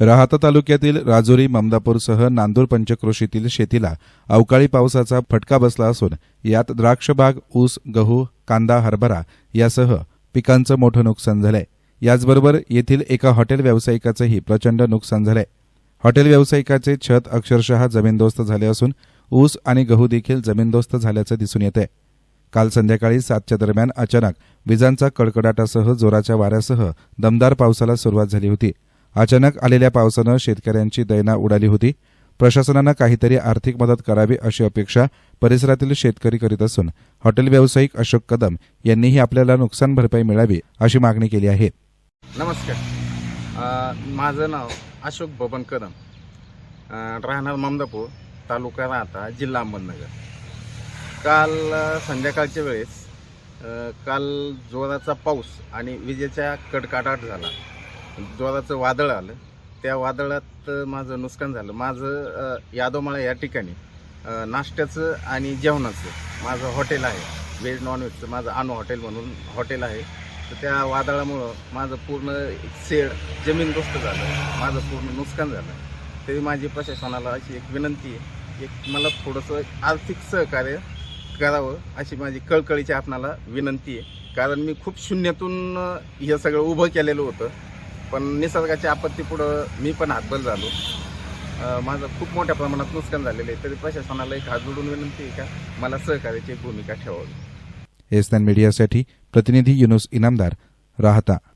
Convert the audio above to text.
राहाता तालुक्यातील राजुरी ममदापूरसह नांदूर पंचक्रोशीतील शेतीला अवकाळी पावसाचा फटका बसला असून यात द्राक्षबाग ऊस गहू कांदा हरभरा यासह पिकांचं मोठं नुकसान झालंय. याचबरोबर येथील एका हॉटेल व्यावसायिकाचंही प्रचंड नुकसान झालंय. हॉटेल व्यावसायिकाचे छत अक्षरशः जमीनदोस्त झाले असून ऊस आणि गहू देखील जमीनदोस्त झाल्याचं दिसून येत आहे काल संध्याकाळी सातच्या दरम्यान अचानक विजांचा कडकडाटासह जोराच्या वाऱ्यासह दमदार पावसाला सुरुवात झाली होती. अचानक आलेल्या पावसानं शेतकऱ्यांची दैना उडाली होती. प्रशासनानं काहीतरी आर्थिक मदत करावी अशी अपेक्षा परिसरातील शेतकरी करीत असून हॉटेल व्यावसायिक अशोक कदम यांनीही आपल्याला नुकसान भरपाई मिळावी अशी मागणी केली आहे. नमस्कार. माझं नाव अशोक बबन कदम. राहणार ममदापूर तालुका राहता जिल्हा अहमदनगर. काल संध्याकाळच्या वेळेस काल जोराचा पाऊस आणि विजेचा कडकाडाट झाला. जोराचं वादळ आलं. त्या वादळात माझं नुकसान झालं. माझं यादवमाळा या ठिकाणी नाश्त्याचं आणि जेवणाचं माझं हॉटेल आहे. व्हेज नॉनव्हेजचं माझं अनु हॉटेल म्हणून हॉटेल आहे. तर त्या वादळामुळं माझं पूर्ण शेड जमीनदोस्त झालं. माझं पूर्ण नुकसान झालं. तरी माझी प्रशासनाला अशी एक विनंती आहे. एक मला थोडंसं आर्थिक सहकार्य करावं अशी माझी कळकळीची आपणाला विनंती आहे. कारण मी खूप शून्यातून हे सगळं उभं केलेलं होतं. पण निसर्गाच्या आपत्तीपुढं मी पण हातबल झालो. माझं खूप मोठ्या प्रमाणात नुकसान झालेलं आहे. तरी प्रशासनाला एक हात जोडून विनंती आहे का? मला सहकार्याची भूमिका ठेवावी. एस मीडियासाठी प्रतिनिधी युनुस इनामदार राहता.